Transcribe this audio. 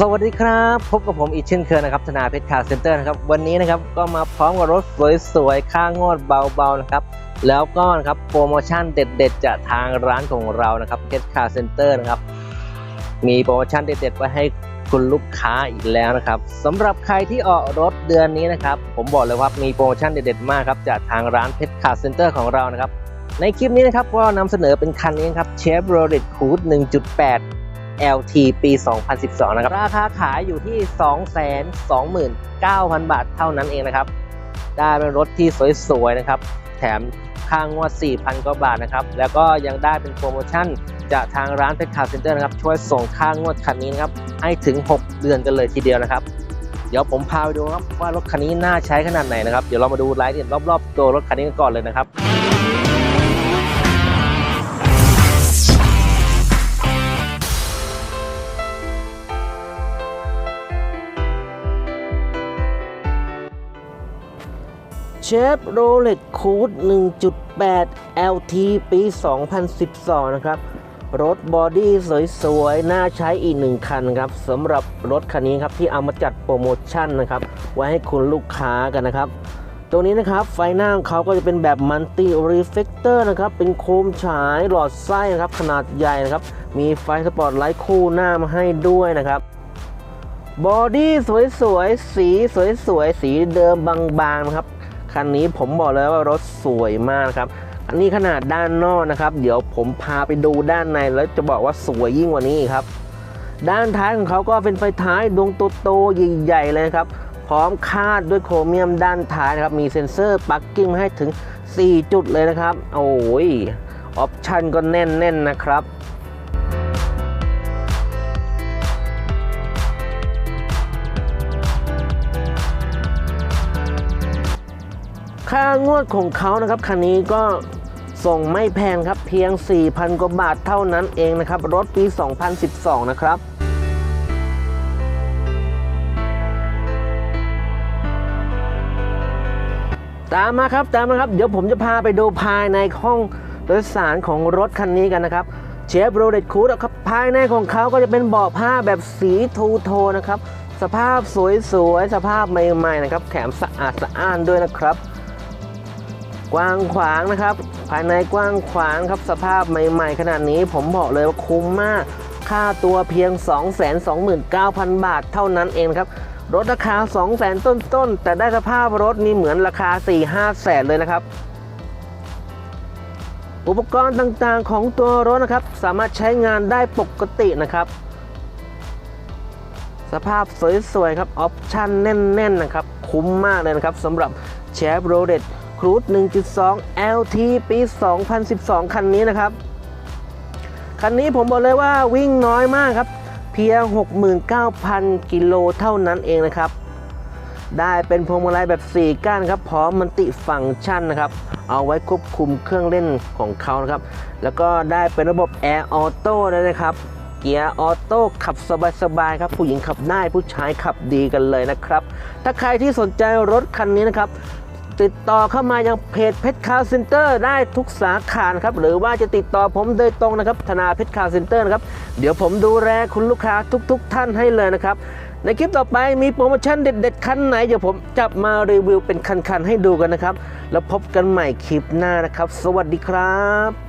สวัสดีครับ พบกับผมอีกเช่นเคยนะครับธนาเพชรคาร์เซ็นเตอร์นะครับวันนี้นะครับก็มาพร้อมกับรถสวยๆค่างวดเบาๆนะครับแล้วก็นะครับโปรโมชั่นเด็ดๆ จากทางร้านของเรานะครับเพชรคาร์เซ็นเตอร์นะครับมีโปรโมชั่นเด็ดๆไว้ให้คุณลูกค้าอีกแล้วนะครับสำหรับใครที่ออกรถเดือนนี้นะครับผมบอกเลยว่ามีโปรโมชั่นเด็ดๆมากครับจากทางร้านเพชรคาร์เซ็นเตอร์ของเรานะครับในคลิปนี้นะครับก็นำเสนอเป็นคันนี้ครับเชฟโรเลตคูด1.8 LT ปี 2012 นะครับ ราคาขายอยู่ที่ 229,000 บาทเท่านั้นเองนะครับ ได้เป็นรถที่สวยๆ นะครับ แถมค่างวด 4,000 กว่าบาทนะครับ แล้วก็ยังได้เป็นโปรโมชั่นจากทางร้านเพชรคาร์เซ็นเตอร์นะครับ ช่วยส่งค่างวดคันนี้นะครับ ให้ถึง 6 เดือนกันเลยทีเดียวนะครับ เดี๋ยวผมพาไปดูครับว่ารถคันนี้น่าใช้ขนาดไหนนะครับ เดี๋ยวเรามาดูรายละเอียดรอบๆ ตัวรถคันนี้กันก่อนเลยนะครับ เชฟโรเลตคูด1.8 LT ปี 2012 นะครับ รถบอดี้สวยๆ น่าใช้อีกหนึ่งคันครับสำหรับรถคันนี้ครับ ที่เอามาจัดโปรโมชั่นนะครับ ไว้ให้คุณลูกค้ากันนะครับ ตัวนี้นะครับ ไฟหน้าของเขาก็จะเป็นแบบมัลติรีเฟกเตอร์นะครับ เป็นโคมฉายหลอดไส้นะครับ ขนาดใหญ่นะครับ มีไฟสปอตไลท์คู่หน้ามาให้ด้วยนะครับบอดี้สวยๆ สีสวยๆ สีเดิมบางๆนะครับ คันนี้ผมบอกเลยว่ารถสวยมากครับอันนี้ขนาดด้านนอกนะครับ เดี๋ยวผมพาไปดูด้านในแล้วจะบอกว่าสวยยิ่งกว่านี้ครับ ด้านท้ายของเขาก็เป็นไฟท้ายดวงโตๆใหญ่ๆเลยครับ พร้อมคาดด้วยโครเมียมด้านท้ายนะครับ มีเซ็นเซอร์ปักกิ้งให้ถึง 4 จุดเลยนะครับ โอ้ยออปชันก็แน่นๆนะครับ ค่างวดของเขานะครับคันนี้ก็ส่งไม่แพงครับเพียง 4,000 กว่าบาทเท่านั้นเองนะครับ รถปี 2012 นะครับตามมาครับตามมาครับ เดี๋ยวผมจะพาไปดูภายในห้องโดยสารของรถคันนี้กันนะครับเชฟโรเลตคูดครับภายในของเขาก็จะเป็นเบาะผ้าแบบสีทูโทนนะครับ สภาพสวยๆสภาพใหม่ๆนะครับแถมสะอาดสะอ้านด้วยนะครับ กว้างขวางนะครับ ภายในกว้างขวางครับสภาพใหม่ๆ ขนาดนี้ผมบอกเลยว่าคุ้มมาก ค่าตัวเพียง 229,000 บาทเท่านั้นเองครับ รถราคา 200,000 ต้นๆ แต่ได้สภาพรถนี่เหมือนราคา 4-5แสนเลยนะครับอุปกรณ์ต่างๆของตัวรถนะครับ สามารถใช้งานได้ปกตินะครับ สภาพสวยๆครับ ออปชั่นแน่นๆนะครับ คุ้มมากเลยนะครับสำหรับเชฟโรเลต ครูด1.2 LT ปี 2012 คันนี้นะครับ คันนี้ผมบอกเลยว่าวิ่งน้อยมากครับ เพียง 69,000 กิโลเท่านั้นเองนะครับ ได้เป็นพวงมาลัยแบบ 4 ก้านครับ พร้อมมันติฟังก์ชันนะครับ เอาไว้ควบคุมเครื่องเล่นของเขานะครับ แล้วก็ได้เป็นระบบ Air Auto ด้วยนะครับ เกียร์ออโต้ขับสบายๆครับ ผู้หญิงขับได้ผู้ชายขับดีกันเลยนะครับ ถ้าใครที่สนใจรถคันนี้นะครับ ติดต่อเข้ามายังเพจเพชรคาร์เซ็นเตอร์ได้ทุกสาขานะครับหรือว่าจะติดต่อผมโดยตรงนะครับธนาเพชรคาร์เซ็นเตอร์นะครับเดี๋ยวผมดูแลคุณลูกค้าทุกๆท่านให้เลยนะครับในคลิปต่อไปมีโปรโมชั่นเด็ดๆคันไหนเดี๋ยวผมจับมารีวิวเป็นคันๆให้ดูกันนะครับ แล้วพบกันใหม่คลิปหน้านะครับ สวัสดีครับ